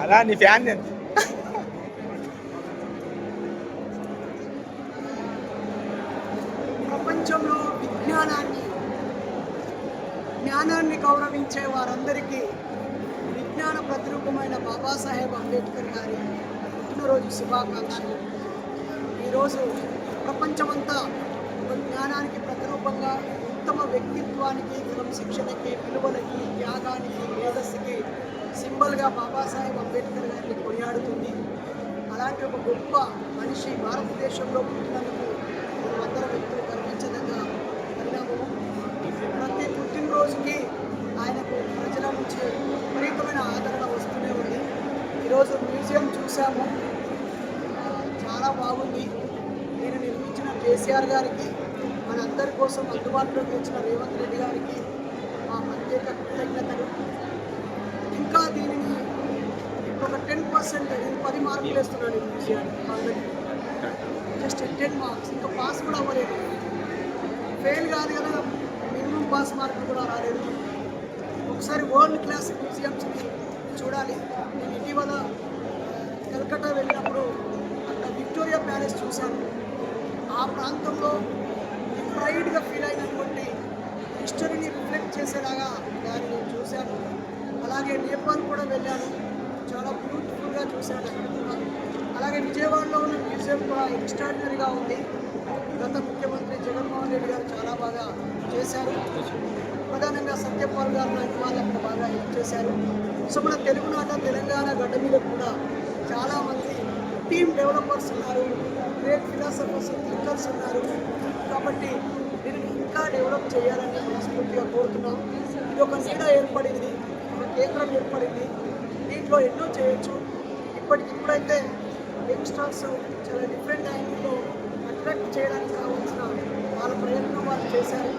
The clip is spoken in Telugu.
అలా నీ ఫ్యాన్ నేను ప్రపంచంలో విజ్ఞానాన్ని జ్ఞానాన్ని గౌరవించే వారందరికీ విజ్ఞాన ప్రతిరూపమైన బాబాసాహెబ్ అంబేద్కర్ గారి పుట్టినరోజు శుభాకాంక్షలు. ఈరోజు ప్రపంచమంతా జ్ఞానానికి ప్రతిరూపంగా ఉత్తమ వ్యక్తిత్వానికి క్రమశిక్షణకి విలువలకి త్యాగానికి మేధస్సుకి సింబల్గా బాబాసాహెబ్ అంబేద్కర్ గారిని కొనియాడుతుంది. అలాంటి ఒక గొప్ప మనిషి భారతదేశంలో పుట్టినందుకు అందరూ వ్యక్తులు కనిపించదగ్గ పరిణామము. ప్రతి పుట్టినరోజుకి ఆయనకు ప్రజల నుంచి విపరీతమైన ఆదరణ వస్తూనే ఉంది. ఈరోజు మ్యూజియం చూసాము చాలా బాగుంది. కేసీఆర్ గారికి మనందరి కోసం అందుబాటులోకి వచ్చిన రేవంత్ రెడ్డి గారికి మా ప్రత్యేక కృతజ్ఞతలు. ఇంకా దీనిని ఒక టెన్ పర్సెంట్ నేను పది మార్కులు వేస్తున్నాను ఈ జస్ట్ టెన్ మార్క్స్ ఇంకా పాస్ కూడా అవ్వలేదు. ఫెయిల్ కాదు కదా మినిమం పాస్ మార్కులు కూడా రాలేదు. ఒకసారి వరల్డ్ క్లాస్ మ్యూజియంస్ని చూడాలి. నేను ఇటీవల కలకట్టా వెళ్ళినప్పుడు అక్కడ విక్టోరియా ప్యాలెస్ చూశాను. ఆ ప్రాంతంలో ప్రైడ్గా ఫీల్ అయినటువంటి హిస్టరీని రిఫ్లెక్ట్ చేసేలాగా దాన్ని చూశాను. అలాగే నేపాల్ కూడా వెళ్ళాను. చాలా బ్యూటిఫుల్గా చూశాను అక్కడ కూడా. అలాగే విజయవాడలో ఉన్న మ్యూజియం కూడా ఎక్స్ట్రాడినరీగా ఉంది. గత ముఖ్యమంత్రి జగన్మోహన్ రెడ్డి గారు చాలా బాగా చేశారు. ప్రధానంగా సత్యపాల్ గారు లాంటి వాళ్ళు అక్కడ బాగా హెల్ప్ చేశారు. సో మన తెలుగునాట తెలంగాణ గడ్డ మీద కూడా చాలామంది టీమ్ డెవలపర్స్ ఉన్నారు. గ్రేట్ థింకర్స్ ఉన్నారు. కాబట్టి దీనిని ఇంకా డెవలప్ చేయాలని మనస్ఫూర్తిగా కోరుతున్నాం. ఇది ఒక నీడ ఏర్పడింది ఒక కేంద్రం ఏర్పడింది. దీంట్లో ఎన్నో చేయొచ్చు. ఇప్పటికి ఇప్పుడైతే యంగ్స్టర్స్ చాలా డిఫరెంట్ యాంగిల్లో అట్రాక్ట్ చేయడానికి కావాల్సిన వాళ్ళ ప్రయత్నం వాళ్ళు చేశారు.